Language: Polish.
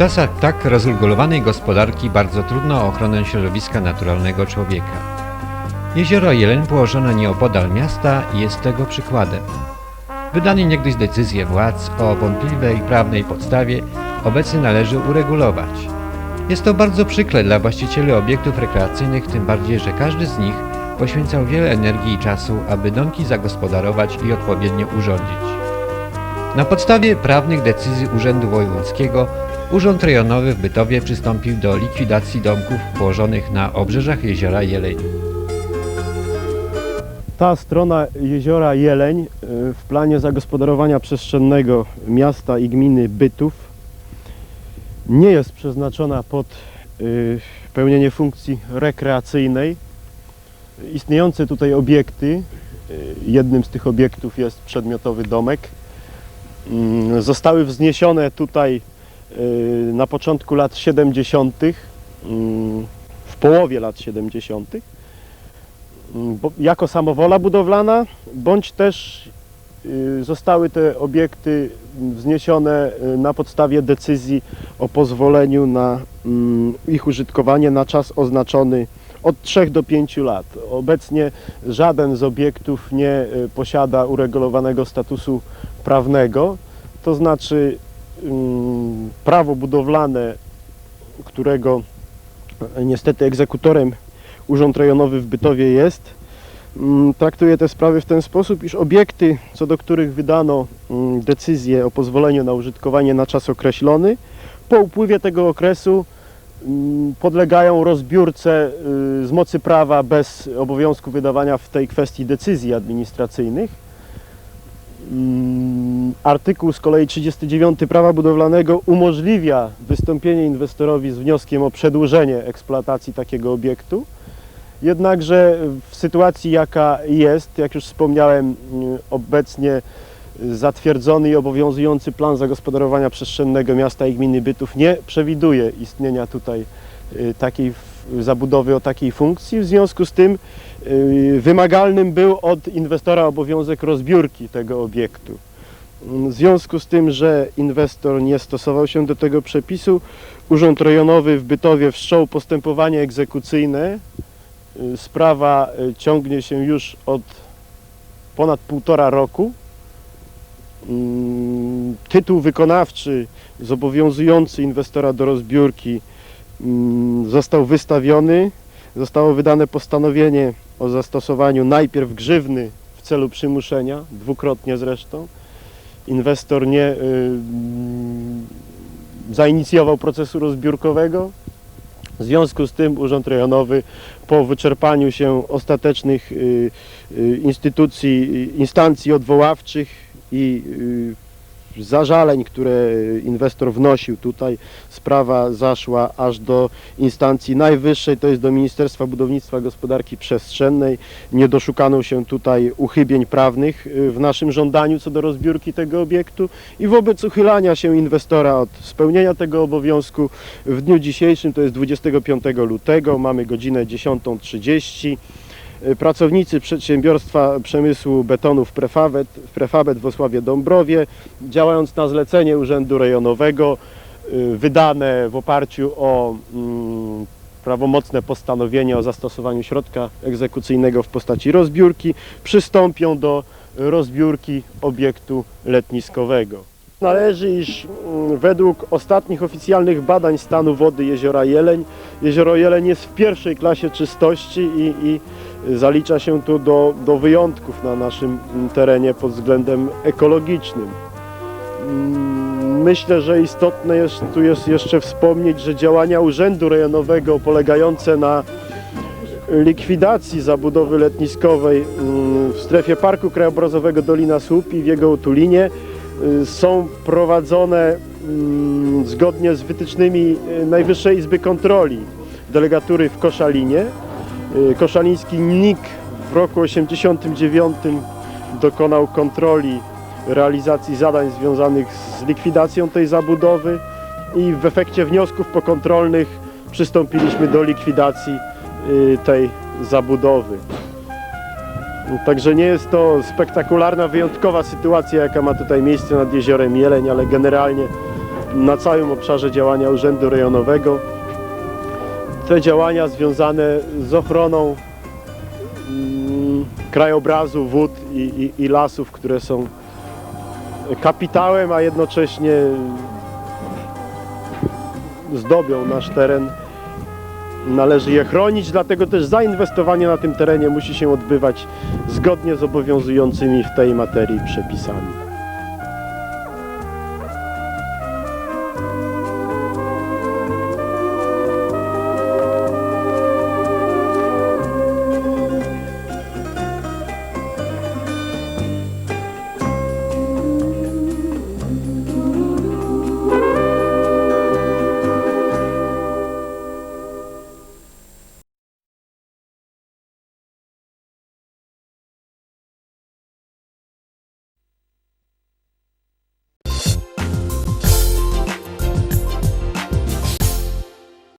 czasach tak rozregulowanej gospodarki bardzo trudno o ochronę środowiska naturalnego człowieka. Jezioro Jeleń położone nieopodal miasta jest tego przykładem. Wydane niegdyś decyzje władz o wątpliwej prawnej podstawie obecnie należy uregulować. Jest to bardzo przykre dla właścicieli obiektów rekreacyjnych, tym bardziej, że każdy z nich poświęcał wiele energii i czasu, aby domki zagospodarować i odpowiednio urządzić. Na podstawie prawnych decyzji Urzędu Wojewódzkiego Urząd Rejonowy w Bytowie przystąpił do likwidacji domków położonych na obrzeżach jeziora Jeleń. Ta strona jeziora Jeleń y, w planie zagospodarowania przestrzennego miasta i gminy Bytów nie jest przeznaczona pod y, pełnienie funkcji rekreacyjnej. Istniejące tutaj obiekty, y, jednym z tych obiektów jest przedmiotowy domek, mm, zostały wzniesione tutaj na początku lat 70., mm, w połowie lat 70. Mm, jako samowola budowlana, bądź też y, zostały te obiekty wzniesione y, na podstawie decyzji o pozwoleniu na mm, ich użytkowanie na czas oznaczony od 3 do 5 lat. Obecnie żaden z obiektów nie y, posiada uregulowanego statusu prawnego, to znaczy prawo budowlane, którego niestety egzekutorem Urząd Rejonowy w Bytowie jest, mm, traktuje te sprawy w ten sposób, iż obiekty, co do których wydano mm, decyzję o pozwoleniu na użytkowanie na czas określony, po upływie tego okresu mm, podlegają rozbiórce y, z mocy prawa bez obowiązku wydawania w tej kwestii decyzji administracyjnych. Mm, Artykuł z kolei 39 prawa budowlanego umożliwia wystąpienie inwestorowi z wnioskiem o przedłużenie eksploatacji takiego obiektu. Jednakże w sytuacji jaka jest, jak już wspomniałem, y, obecnie zatwierdzony i obowiązujący plan zagospodarowania przestrzennego miasta i gminy Bytów nie przewiduje istnienia tutaj y, takiej zabudowy o takiej funkcji. W związku z tym y, wymagalnym był od inwestora obowiązek rozbiórki tego obiektu. W związku z tym, że inwestor nie stosował się do tego przepisu, Urząd Rejonowy w Bytowie wszczął postępowanie egzekucyjne Y, Sprawa y, ciągnie się już od ponad półtora roku. Mm, Tytuł wykonawczy zobowiązujący inwestora do rozbiórki mm, został wystawiony. Zostało wydane postanowienie o zastosowaniu najpierw grzywny w celu przymuszenia, dwukrotnie zresztą. Inwestor nie y, mm, zainicjował procesu rozbiórkowego. W związku z tym Urząd Rejonowy po wyczerpaniu się ostatecznych y, y, instytucji, instancji odwoławczych i y, zażaleń, które inwestor wnosił tutaj, sprawa zaszła aż do instancji najwyższej, to jest do Ministerstwa Budownictwa Gospodarki Przestrzennej. Nie doszukano się tutaj uchybień prawnych y, w naszym żądaniu co do rozbiórki tego obiektu i wobec uchylania się inwestora od spełnienia tego obowiązku w dniu dzisiejszym, to jest 25 lutego, mamy godzinę 10.30. Y, Pracownicy przedsiębiorstwa przemysłu betonów Prefabet, Prefabet w Osławie Dąbrowie, działając na zlecenie Urzędu Rejonowego, y, wydane w oparciu o mm, prawomocne postanowienie o zastosowaniu środka egzekucyjnego w postaci rozbiórki, przystąpią do rozbiórki obiektu letniskowego. Należy, iż mm, według ostatnich oficjalnych badań stanu wody jeziora Jeleń, jezioro Jeleń jest w pierwszej klasie czystości i, i zalicza się tu do, do wyjątków na naszym terenie pod względem ekologicznym. Mm, Myślę, że istotne jest tu jest jeszcze wspomnieć, że działania Urzędu Rejonowego polegające na likwidacji zabudowy letniskowej mm, w strefie Parku Krajobrazowego Dolina Słup i w jego otulinie y, są prowadzone mm, zgodnie z wytycznymi y, Najwyższej Izby Kontroli delegatury w Koszalinie. Y, Koszaliński NIK w roku 89 dokonał kontroli realizacji zadań związanych z likwidacją tej zabudowy i w efekcie wniosków pokontrolnych przystąpiliśmy do likwidacji y, tej zabudowy. Także nie jest to spektakularna, wyjątkowa sytuacja, jaka ma tutaj miejsce nad jeziorem Jeleń, ale generalnie na całym obszarze działania Urzędu Rejonowego. Te działania związane z ochroną mm, krajobrazu, wód i, i, i lasów, które są kapitałem, a jednocześnie zdobią nasz teren. Należy je chronić, dlatego też zainwestowanie na tym terenie musi się odbywać zgodnie z obowiązującymi w tej materii przepisami.